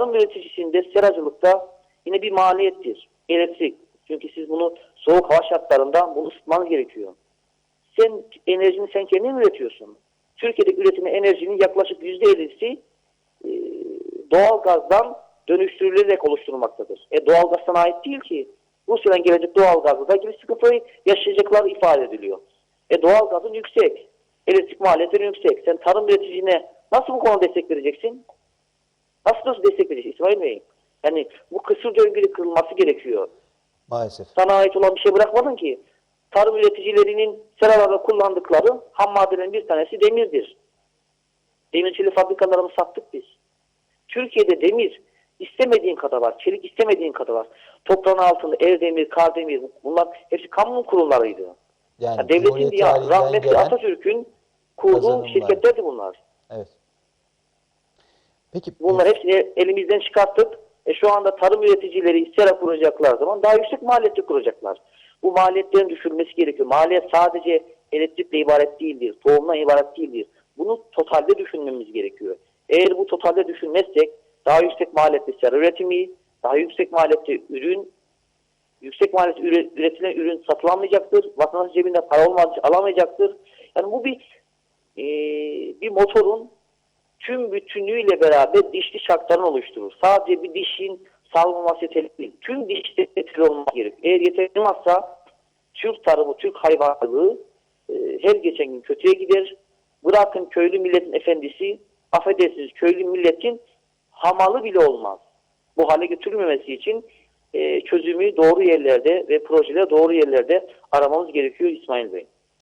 tarım üreticisinde seracılıkta yine bir maliyettir. Elektrik. Çünkü siz bunu soğuk hava şartlarında bunu ısıtmanız gerekiyor. Sen enerjini sen kendin üretiyorsun. Türkiye'de üretilen enerjinin yaklaşık %50'si e, doğal gazdan dönüştürülerek oluşturulmaktadır. E doğal gaz ait değil ki. Rusya'dan gelecek doğal gazı da gibi sıkıntıyı yaşayacaklar ifade ediliyor. E doğal gazın yüksek. Elektrik maliyetleri yüksek. Sen tarım üreticine nasıl bu konuda destek vereceksin? Nasıl nasıl destek vereceksin İsmail Bey? Yani bu kısır döngülü kırılması gerekiyor. Maalesef. Sana ait olan bir şey bırakmadın ki. Tarım üreticilerinin seralarda kullandıkları ham maddelerin bir tanesi demirdir. Demirçili fabrikalarımızı sattık biz. Türkiye'de demir istemediğin kadar var. Çelik istemediğin kadar var. Toprağın altında Erdemir, Kardemir bunlar hepsi kamu kurumlarıydı. Yani Ya devletin diye rahmetli gelen- Atatürk'ün kurduğu şirketlerdi bunlar. Evet. Peki Bunları hepsini elimizden çıkarttık. E şu anda tarım üreticileri sera kuracaklar zaman daha yüksek maliyetli kuracaklar. Bu maliyetlerin düşürülmesi gerekiyor. Maliyet sadece elektrikle ibaret değildir. Tohumdan ibaret değildir. Bunu totalde düşünmemiz gerekiyor. Eğer bu totalde düşünmezsek daha yüksek maliyetli sera üretimi, daha yüksek maliyetli ürün, yüksek maliyetli üre- üretilen ürün satılamayacaktır. Vatandaş cebinde para olmadığı alamayacaktır. Yani bu bir e, bir motorun tüm bütünlüğüyle beraber dişli şartlarını oluşturur. Sadece bir dişin salmaması yeterli değil. Tüm dişte yeterli olması gerekiyor. Eğer yeterli olmazsa Türk tarımı, Türk hayvancılığı e, her geçen gün kötüye gider. Bırakın köylü milletin efendisi, affedersiniz köylü milletin hamalı bile olmaz. Bu hale götürmemesi için e, çözümü doğru yerlerde ve projeleri doğru yerlerde aramamız gerekiyor İsmail Bey.